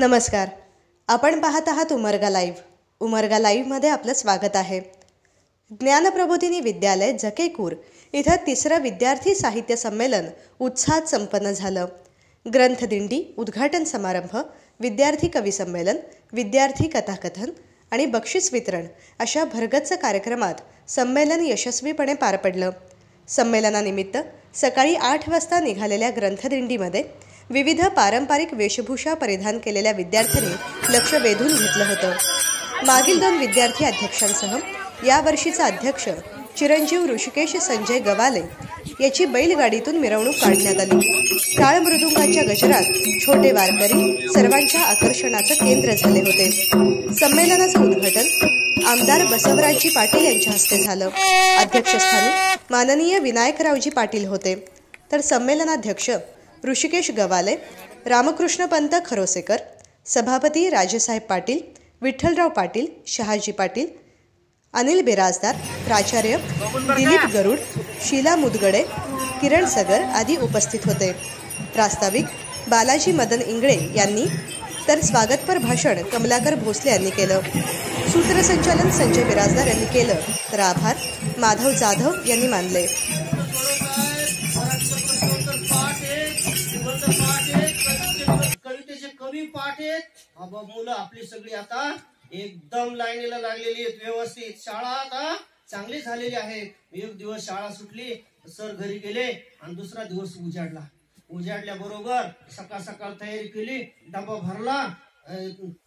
नमस्कार. आपण पाहत आहात उमरगा लाईव्ह. उमरगा लाईव्हमध्ये आपलं स्वागत आहे. ज्ञानप्रबोधिनी विद्यालय जकेकूर इथं तिसरं विद्यार्थी साहित्य संमेलन उत्साहात संपन्न झालं. ग्रंथदिंडी उद्घाटन समारंभ विद्यार्थी कवी संमेलन विद्यार्थी कथाकथन आणि बक्षीस वितरण अशा भरगच्च कार्यक्रमात संमेलन यशस्वीपणे पार पडलं. संमेलनानिमित्त सकाळी आठ वाजता निघालेल्या ग्रंथदिंडीमध्ये विविध पारंपरिक वेशभूषा परिधान केलेल्या विद्यार्थ्यांनी लक्ष वेधून घेतलं होतं. मागील दोन विद्यार्थी अध्यक्षांसह यावर्षीचा अध्यक्ष चिरंजीव ऋषिकेश संजय गवाले याची बैलगाडीतून मिरवणूक काढण्यात आली. टाळ मृदुंगाच्या गजरात छोटे वारकरी सर्वांच्या आकर्षणाचं केंद्र झाले होते. संमेलनाचं उद्घाटन आमदार बसवराजजी पाटील यांच्या हस्ते झालं. अध्यक्षस्थानी माननीय विनायकरावजी पाटील होते. तर संमेलनाध्यक्ष ऋषिकेश गवाले रामकृष्ण पंत खरोसेकर सभापती राजेसाहेब पाटील विठ्ठलराव पाटील शहाजी पाटील अनिल बिराजदार प्राचार्य दिलीप गरुड शीला मुदगडे किरण सगर आदी उपस्थित होते. प्रास्ताविक बालाजी मदन इंगळे यांनी तर स्वागतपर भाषण कमलाकर भोसले यांनी केलं. सूत्रसंचालन संजय बिराजदार यांनी केलं. तर आभार माधव जाधव यांनी मानले. कवितेचे पाठ आहेत मुलं आपली सगळी आता एकदम लाईनीला लागलेली आहेत व्यवस्थित. शाळा आता चांगली झालेली आहे. एक दिवस शाळा सुटली सर घरी गेले आणि दुसरा दिवस उजाडला. उजाडल्या बरोबर सकाळ सकाळ तयारी केली डबा भरला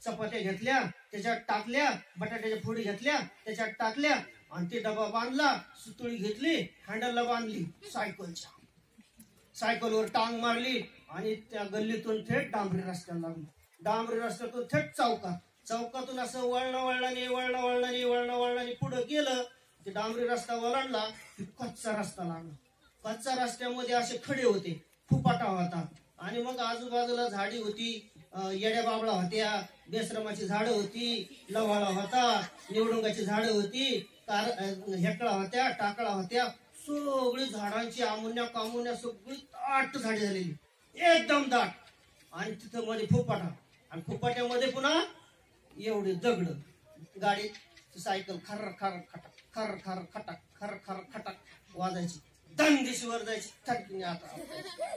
चपात्या घेतल्या त्याच्यात टाकल्या बटाट्याच्या फोडी घेतल्या त्याच्यात टाकल्या आणि ते डबा बांधला सुतळी घेतली हँडलला बांधली सायकलच्या. सायकलवर टांग मारली आणि त्या गल्लीतून थेट डांबरी रस्त्याला लागलो डांबरी रस्त्यातून थेट चौकात. चौकातून असं वळणं वळणाने वळणं वळणाने वळणं वळणाने पुढं गेलं ते डांबरी रस्ता वळणला की कच्चा रस्ता लागला. कच्चा रस्त्यामध्ये असे खडे होते फुपाटा होता. आणि मग आजूबाजूला झाडी होती येड्या बाबळा होत्या बेसरमाची झाडं होती लवाळा होता निवडुंगाची झाडं होती कार हेकळा होत्या टाकळा होत्या. सगळी झाडांची आमुन्या कामुन्या सगळी दाट झाडी झालेली. एकदम दाट. आणि तिथं मध्ये फुपाटा. आणि फुपाट्यामध्ये पुन्हा एवढे दगड. गाडीत सायकल खर खर खटक खर खर खटक खर खर खटक वाजायची. दानदेशीवर जायची खटकीने आता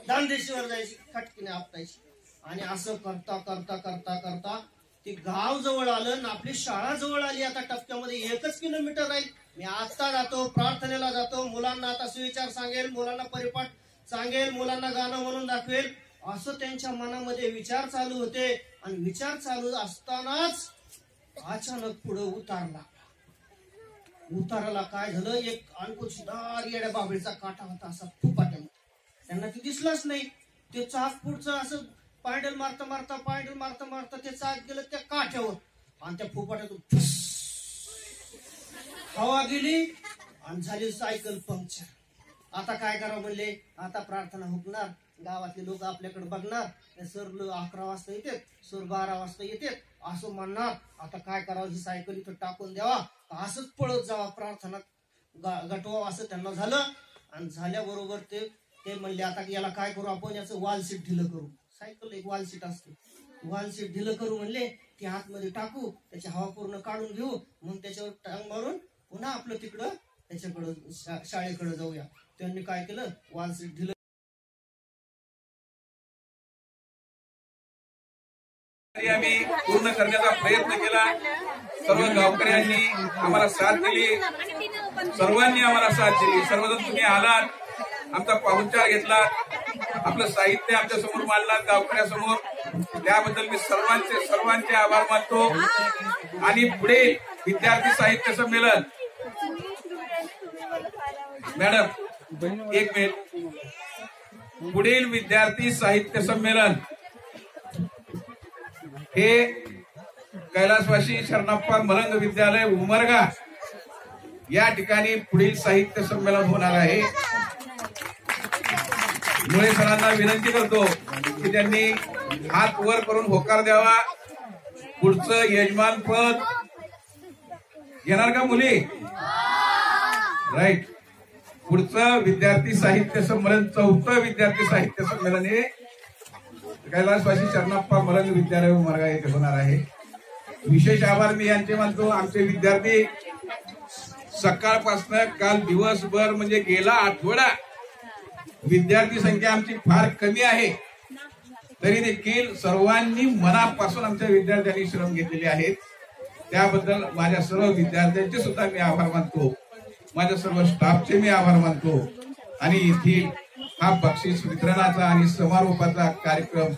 दानदेशीवर जायची खटकीने आपटायची. आणि असं करता करता करता करता ते गाव जवळ आलं ना आपली शाळा जवळ आली आता टप्प्यामध्ये. एकच किलोमीटर राहील. मी आता जातो प्रार्थनेला जातो. मुलांना आता सुविचार सांगेल मुलांना परिपाठ सांगेल मुलांना गाणं म्हणून दाखवेल. असं त्यांच्या मनामध्ये विचार चालू होते. आणि विचार चालू असतानाच अचानक पुढे उतारला. उताराला काय झालं? एक अंकुशदार येड्या बाबळीचा काटा होता असा फुपाट्यामध्ये त्यांना ते दिसलंच नाही. ते चाक पुढचं असं पायडल मारता मारता पायडल मारता मारता ते चाक गेलं त्या काठ्यावर आणि त्या फुपाट्यातून हवा गेली आणि झाली सायकल पंक्चर. आता काय करावं म्हणले? आता प्रार्थना हुकणार गावातले लोक आपल्याकडे बघणार सर अकरा वाजता येतात सर बारा वाजता येतात असं म्हणणार. आता काय करावं? ही सायकल इथं टाकून द्यावा. असंच पळत जावा प्रार्थना गटवा गटवावं असं त्यांना झालं. आणि झाल्याबरोबर ते ते म्हणले आता याला काय करू आपण? याचं वाल सीट ढिलं करू. सायकल एक वाल सीट असते. वाल सीट ढिलं करू म्हणले ती आतमध्ये टाकू त्याची हवा पूर्ण काढून घेऊ. मग त्याच्यावर टांग मारून पुन्हा आपलं तिकडं त्याच्याकडं शा- शाळेकडे जाऊया. त्यांनी काय केलं? वाल दिलं. आम्ही पूर्ण करण्याचा प्रयत्न केला. सर्व गावकऱ्यांनी आम्हाला साथ दिली. सर्वांनी आम्हाला साथ दिली. सर्वजण तुम्ही आलात. आमचा पाहुणचार घेतला. आपलं साहित्य आमच्यासमोर मांडला गावकऱ्यासमोर. त्याबद्दल मी सर्वांचे सर्वांचे आभार मानतो. आणि पुढे विद्यार्थी साहित्य संमेलन. मॅडम एक मिनिट. पुढील विद्यार्थी साहित्य संमेलन. हे कैलासवासी शरणप्पा मलंग विद्यालय उमरगा या ठिकाणी पुढील साहित्य संमेलन होणार आहे. मुळे सरांना विनंती करतो की त्यांनी हात वर करून होकार द्यावा. पुढचं यजमान पद घेणार का मुली? राईट पुढचं विद्यार्थी साहित्य संमेलन चौथं विद्यार्थी साहित्य संमेलन हे कैलासवासी शरणप्पा मरण विद्यालय मार्ग येथे होणार आहे. विशेष आभार मी यांचे मानतो. आमचे विद्यार्थी सकाळपासून काल दिवसभर म्हणजे गेला आठवडा. विद्यार्थी संख्या आमची फार कमी आहे. तरी देखील सर्वांनी मनापासून आमच्या विद्यार्थ्यांनी श्रम घेतलेले आहेत. त्याबद्दल माझ्या सर्व विद्यार्थ्यांचे सुद्धा मी आभार मानतो. माझ्या सर्व स्टाफचे मी आभार मानतो. आणि येथील हा बक्षीस वितरणाचा आणि समारोपाचा कार्यक्रम